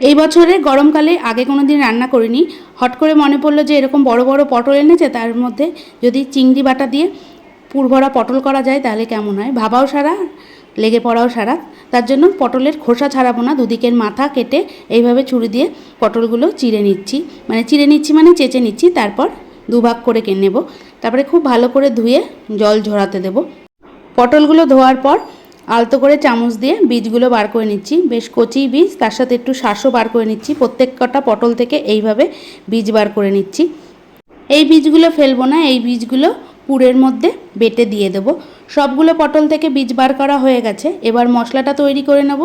এই বছরে গরমকালে আগে কোনো দিন রান্না করিনি। হট করে মনে পড়ল যে এরকম বড় বড় পটল এনেছে, তার মধ্যে যদি চিংড়ি বাটা দিয়ে পুরভরা পটল করা যায় তাহলে কেমন হয়? ভাবাও সারা, লেগে পড়াও সারা। তার জন্য পটলের খোসা ছাড়াবো না, দুদিকের মাথা কেটে এইভাবে ছুরি দিয়ে পটলগুলো চিড়ে নিচ্ছি। মানে চিড়ে নিচ্ছি মানে চেঁচে নিচ্ছি, তারপর দুভাগ করে কেনে নেব। তারপরে খুব ভালো করে ধুয়ে জল ঝরাতে দেবো। পটলগুলো ধোয়ার পর আলতো করে চামচ দিয়ে বীজগুলো বার করে নিচ্ছি। বেশ কচি বীজ, তার সাথে একটু শাঁসও বার করে নিচ্ছি। প্রত্যেক কটা পটল থেকে এইভাবে বীজ বার করে নিচ্ছি। এই বীজগুলো ফেলব না, এই বীজগুলো পুরের মধ্যে বেটে দিয়ে দেবো। সবগুলো পটল থেকে বীজ বার করা হয়ে গেছে। এবার মশলাটা তৈরি করে নেব।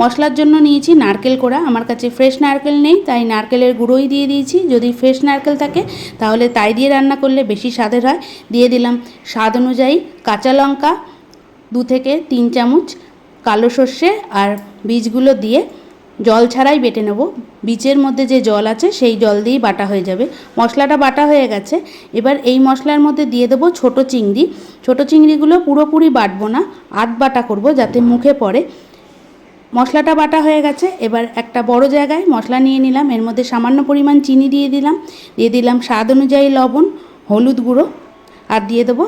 মশলার জন্য নিয়েছি নারকেল কোড়া। আমার কাছে ফ্রেশ নারকেল নেই, তাই নারকেলের গুঁড়োই দিয়ে দিয়েছি। যদি ফ্রেশ নারকেল থাকে, তাহলে তাই দিয়ে রান্না করলে বেশি স্বাদের হয়। দিয়ে দিলাম স্বাদ অনুযায়ী কাঁচা লঙ্কা দু থেকে তিন চামচ কালো সর্ষে আর বীজগুলো দিয়ে জল ছাড়াই বেটে নেব। বীজের মধ্যে যে জল আছে সেই জল দিয়েই বাটা হয়ে যাবে। মশলাটা বাটা হয়ে গেছে। এবার এই মশলার মধ্যে দিয়ে দেবো ছোট চিংড়ি। ছোট চিংড়িগুলো পুরোপুরি বাটবো না। আধ বাটা করব যাতে মুখে পড়ে। মশলাটা বাটা হয়ে গেছে। এবার একটা বড় জায়গায় মশলা নিয়ে নিলাম। এর মধ্যে সামান্য পরিমাণ চিনি দিয়ে দিলাম। দিয়ে দিলাম স্বাদ অনুযায়ী লবণ, হলুদ গুঁড়ো আর দিয়ে দেবো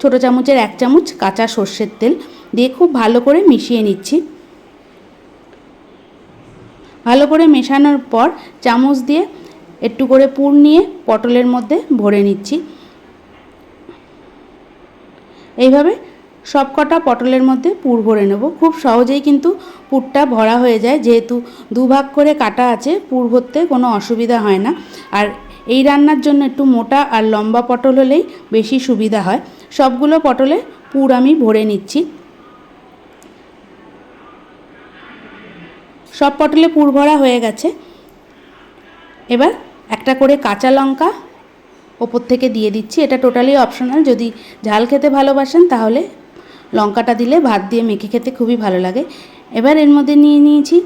ছোটো চামচের এক চামচ কাঁচা সর্ষের তেল দিয়ে খুব ভালো করে মিশিয়ে নিচ্ছি। ভালো করে মেশানোর পর চামচ দিয়ে একটু করে পুর নিয়ে পটলের মধ্যে ভরে নিচ্ছি। এইভাবে সব কটা পটলের মধ্যে পুর ভরে নেব। খুব সহজেই কিন্তু পুরটা ভরা হয়ে যায়। যেহেতু দুভাগ করে কাটা আছে, পুর ভরতে কোনো অসুবিধা হয় না। আর এই রান্নার জন্য একটু মোটা আর লম্বা পটল হলেই বেশি সুবিধা হয়। সবগুলো পটলে পুর আমি ভরে নিচ্ছি। সব পটলে পুর ভরা হয়ে গেছে। এবার একটা করে কাঁচা লঙ্কা ওপর থেকে দিয়ে দিচ্ছি। এটা টোটালি অপশনাল। যদি ঝাল খেতে ভালোবাসেন তাহলে লঙ্কাটা দিলে ভাত দিয়ে মেখে খেতে খুবই ভালো লাগে। এবার এর মধ্যে নিয়ে নিয়েছি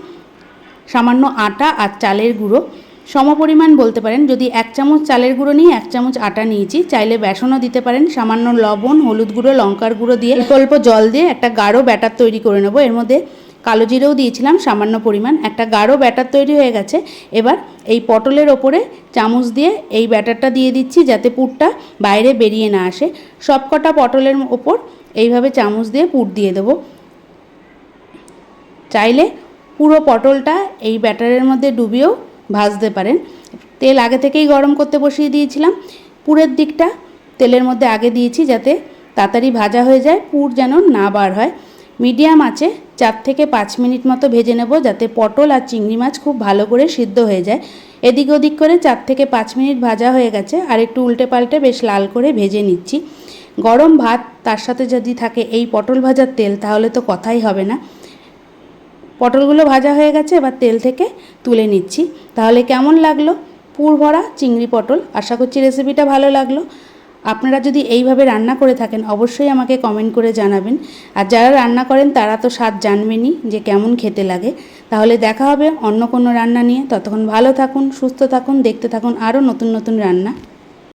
সামান্য আটা আর চালের গুঁড়ো। সমপরিমাণ বলতে পারেন, যদি এক চামচ চালের গুঁড়ো নিয়ে এক চামচ আটা নিয়েছি, চাইলে বেসনও দিতে পারেন, সামান্য লবণ, হলুদ গুঁড়ো, লঙ্কার গুঁড়ো দিয়ে অল্প জল দিয়ে একটা গাঢ় ব্যাটার তৈরি করে নেব। এর মধ্যে কালো জিরেও দিয়েছিলাম সামান্য পরিমাণ, একটা গাঢ় ব্যাটার তৈরি হয়ে গেছে। এবার এই পটলের ওপরে চামচ দিয়ে এই ব্যাটারটা দিয়ে দিচ্ছি, যাতে পুরটা বাইরে বেরিয়ে না আসে। সবকটা পটলের ওপর এইভাবে চামচ দিয়ে পুর দিয়ে দেবো। চাইলে পুরো পটলটা এই ব্যাটারের মধ্যে ডুবিয়েও ভাজতে পারেন। তেল আগে থেকেই গরম করতে বসিয়ে দিয়েছিলাম। পুরের দিকটা তেলের মধ্যে আগে দিয়েছি যাতে তাড়াতাড়ি ভাজা হয়ে যায়, পুর যেন না বার হয়। মিডিয়াম আছে চার থেকে পাঁচ মিনিট মতো ভেজে নেব যাতে পটল আর চিংড়ি মাছ খুব ভালো করে সিদ্ধ হয়ে যায়। এদিক ওদিক করে চার থেকে পাঁচ মিনিট ভাজা হয়ে গেছে আর একটু উল্টে পাল্টে বেশ লাল করে ভেজে নিচ্ছি। গরম ভাত তার সাথে যদি থাকে এই পটল ভাজার তেল তাহলে তো কথাই হবে না। পটলগুলো ভাজা হয়ে গেছে, এবার তেল থেকে তুলে নিচ্ছি। তাহলে কেমন লাগল পুর ভরা চিংড়ি পটল? আশা করছি রেসিপিটা ভালো লাগল। আপনারা যদি এইভাবে রান্না করে থাকেন, অবশ্যই আমাকে কমেন্ট করে জানাবেন। আর যারা রান্না করেন, তারা তো স্বাদ জানবেনই যে কেমন খেতে লাগে। তাহলে দেখা হবে অন্য কোনো রান্না নিয়ে। ততক্ষণ ভালো থাকুন, সুস্থ থাকুন, দেখতে থাকুন আরও নতুন নতুন রান্না।